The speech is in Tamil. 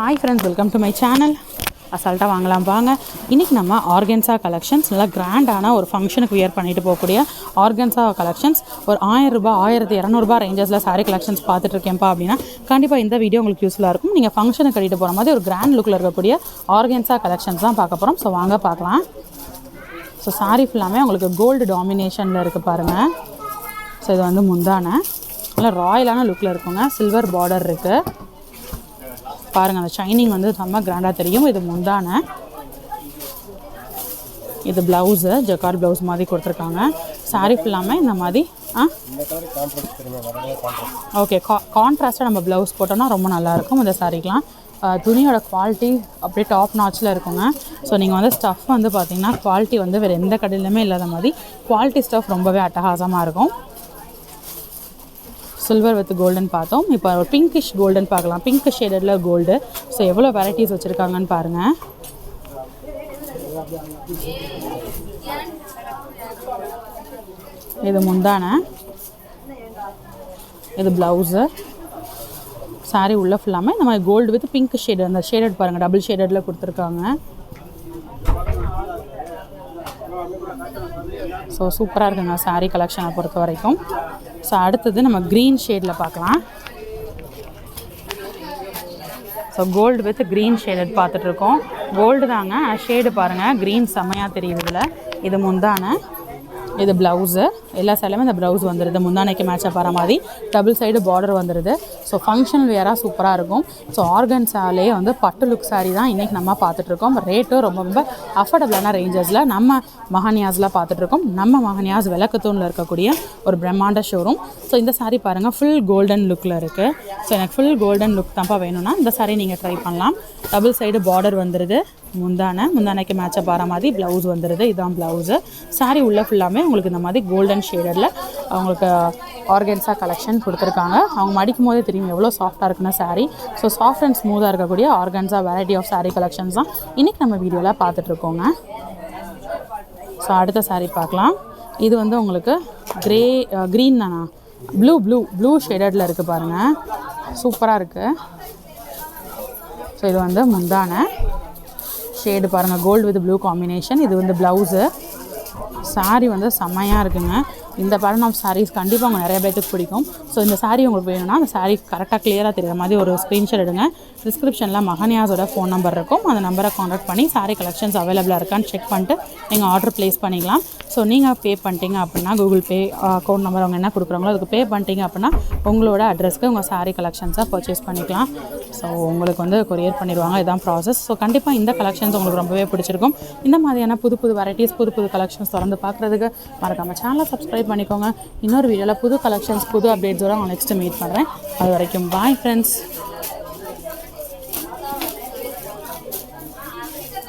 Hi friends welcome to my channel அசால்ட்டாக வாங்கலாம் வாங்க. இன்றைக்கி நம்ம ஆர்கன்ஸா கலெக்ஷன்ஸ் நல்லா கிராண்டான ஒரு ஃபங்க்ஷனுக்கு வியர் பண்ணிட்டு போகக்கூடிய ஆர்கன்ஸா கலெக்ஷன்ஸ் ஒரு ஆயிரம் ரூபாய் ஆயிரத்தி இரநூறுபா ரேஞ்சஸில் சாரீ கலெக்ஷன்ஸ் பார்த்துட்டு இருக்கேன்ப்பா அப்படின்னா கண்டிப்பாக இந்த வீடியோ உங்களுக்கு யூஸ்ஃபுல்லாக இருக்கும். நீங்கள் ஃபங்க்ஷனுக்கு கட்டிட்டு போகிற மாதிரி ஒரு கிராண்ட் லுக்கில் இருக்கக்கூடிய ஆர்கன்ஸா கலெக்ஷன்ஸ் தான் பார்க்க போகிறோம் ஸோ வாங்க பார்க்கலாம். ஸோ சாரீ ஃபுல்லாமே உங்களுக்கு கோல்டு டாமினேஷனில் இருக்குது பாருங்கள் ஸோ இது வந்து முந்தான. நல்லா ராயலான லுக்கில் இருக்குங்க. சில்வர் பார்டர் இருக்குது பாருங்கள் அந்த ஷைனிங் வந்து செம்ம கிராண்டாக தெரியும். இது முந்தான. இது ப்ளவுஸு ஜக்கார் ப்ளவுஸ் மாதிரி கொடுத்துருக்காங்க. சாரீ ஃபுல்லாமே இந்த மாதிரி. ஆ? ஓகே கா கான்ட்ராஸ்ட்டாக நம்ம ப்ளவுஸ் போட்டோம்னா ரொம்ப நல்லாயிருக்கும் இந்த சாரீக்கெலாம் துணியோட குவாலிட்டி அப்படியே டாப் நாச்சில் இருக்குங்க. ஸோ நீங்கள் வந்து ஸ்டஃப் வந்து பார்த்தீங்கன்னா குவாலிட்டி வந்து வேறு எந்த கடையிலுமே இல்லாத மாதிரி குவாலிட்டி ஸ்டஃப் ரொம்பவே அட்டகாசமாக இருக்கும். சில்வர் வித் கோல்டன் பார்த்தோம். இப்போ ஒரு பிங்கிஷ் கோல்டன் பார்க்கலாம். பிங்க் ஷேடடில் கோல்டு ஸோ எவ்வளோ வெரைட்டிஸ் வச்சுருக்காங்கன்னு பாருங்கள் இது முந்தான. இது ப்ளவுஸு சாரீ உள்ள ஃபுல்லாமே இந்த மாதிரி கோல்டு வித் பிங்க் ஷேடு அந்த ஷேடட் பாருங்கள் டபுள் ஷேடடில் கொடுத்துருக்காங்க. ஸோ சூப்பராக இருக்குங்க சாரீ கலெக்ஷனை பொறுத்த வரைக்கும் ஸோ அடுத்தது நம்ம க்ரீன் ஷேடில் பார்க்கலாம். So gold with green shaded பார்த்துட்ருக்கோம் கோல்டு தாங்க ஷேடு பாருங்கள் க்ரீன் செம்மையாக தெரியுது இதில். இது முந்தான. இது ப்ளவுஸு எல்லா சைட்லையுமே இந்த ப்ளவுஸ் வந்துடுது முந்தானைக்கு மேட்சாக போகிற மாதிரி. டபுள் சைடு பார்டர் வந்துடுது ஸோ ஃபங்க்ஷன் வேராக சூப்பராக இருக்கும். ஸோ ஆர்கன்ஸாலே வந்து பட்டு லுக் சாரீ தான் இன்றைக்கி நம்ம பார்த்துட்ருக்கோம் ரேட்டும் ரொம்ப ரொம்ப அஃபோர்டபுளான ரேஞ்சஸில் நம்ம மஹனியாஸில் பார்த்துட்ருக்கோம் நம்ம மஹனியாஸ் விளக்கத்தூணில் இருக்கக்கூடிய ஒரு பிரம்மாண்ட ஷோரூம் ஸோ இந்த சாரீ பாருங்கள் ஃபுல் கோல்டன் லுக்கில் இருக்குது ஸோ எனக்கு ஃபுல் கோல்டன் லுக் தான்ப்பா வேணும்னா இந்த சாரீ நீங்கள் ட்ரை பண்ணலாம். டபுள் சைடு பார்டர் வந்துடுது முந்தானை முந்தானைக்கு மேட்சப் ஆகிற மாதிரி ப்ளவுஸ் வந்துடுது இதுதான் ப்ளவுஸு சாரீ உள்ள ஃபுல்லாமே உங்களுக்கு இந்த மாதிரி கோல்டன் ஷேடரில் அவங்களுக்கு uh, ஆர்கன்ஸாக கலெக்ஷன் கொடுத்துருக்காங்க. அவங்க மடிக்கும் போதே தெரியும் எவ்வளோ சாஃப்டாக இருக்குன்னு சாரீ ஸோ சாஃப்ட் அண்ட் ஸ்மூத்தாக இருக்கக்கூடிய organza variety of saree collections தான் இன்றைக்கி நம்ம வீடியோவில் பார்த்துட்ருக்கோங்க ஸோ அடுத்த சாரீ பார்க்கலாம். இது வந்து உங்களுக்கு க்ரே க்ரீன் uh, தானா? ப்ளூ ப்ளூ ப்ளூ ஷேடடில் இருக்குது பாருங்கள் சூப்பராக இருக்குது ஸோ இது வந்து முந்தானை. ஷேடு பாருங்கள் கோல்டு வித் ப்ளூ காம்பினேஷன் இது வந்து ப்ளவுஸு சாரீ வந்து செம்மையாக இருக்குங்க. இந்த பேட்டர்ன் ஆஃப் சாரீஸ் கண்டிப்பாக உங்கள் நிறைய பேர்த்துக்கு பிடிக்கும். ஸோ இந்த சாரீ உங்களுக்கு வேணும்னா அந்த சாரீ கரெக்டாக கிளியராக தெரியுற மாதிரி ஒரு ஸ்க்ரீன்ஷாட் எடுங்க. டிஸ்கிரிப்ஷனில் மகனியாஸோட ஃபோன் நம்பர் இருக்கும். அந்த நம்பரை காண்டாக்ட் பண்ணி சாரீ கலெக்ஷன்ஸ் அவைலபிளாக இருக்கான்னு செக் பண்ணிட்டு நீங்கள் ஆர்டர் ப்ளேஸ் பண்ணிக்கலாம். ஸோ நீங்கள் பே பண்ணிட்டீங்க அப்படின்னா கூகுள் பே அக்கௌண்ட் நம்பர் அவங்க என்ன கொடுக்குறாங்களோ அதுக்கு பே பண்ணிட்டீங்க அப்படின்னா உங்களோட அட்ரஸ்க்கு உங்கள் சாரீ கலெக்ஷன்ஸை பர்ச்சேஸ் பண்ணிக்கலாம். ஸோ உங்களுக்கு வந்து கொரியர் பண்ணிடுவாங்க. இதுதான் ப்ராசஸ் ஸோ கண்டிப்பாக இந்த கலெக்ஷன்ஸ் உங்களுக்கு ரொம்பவே பிடிச்சிருக்கும். இந்த மாதிரியான புது புது வெரைட்டிஸ் புது புது கலெக்ஷன்ஸ் திறந்து பார்க்குறதுக்கு மறக்காமல் சேனலை சப்ஸ்கிரைப் பண்ணிக்கோங்க. இன்னொரு வீடியோவில் புது கலெக்ஷன்ஸ் புது அப்டேட்ஸோட நான் நெக்ஸ்ட்டு மீட் பண்ணுறேன் அது வரைக்கும் பாய் ஃப்ரெண்ட்ஸ்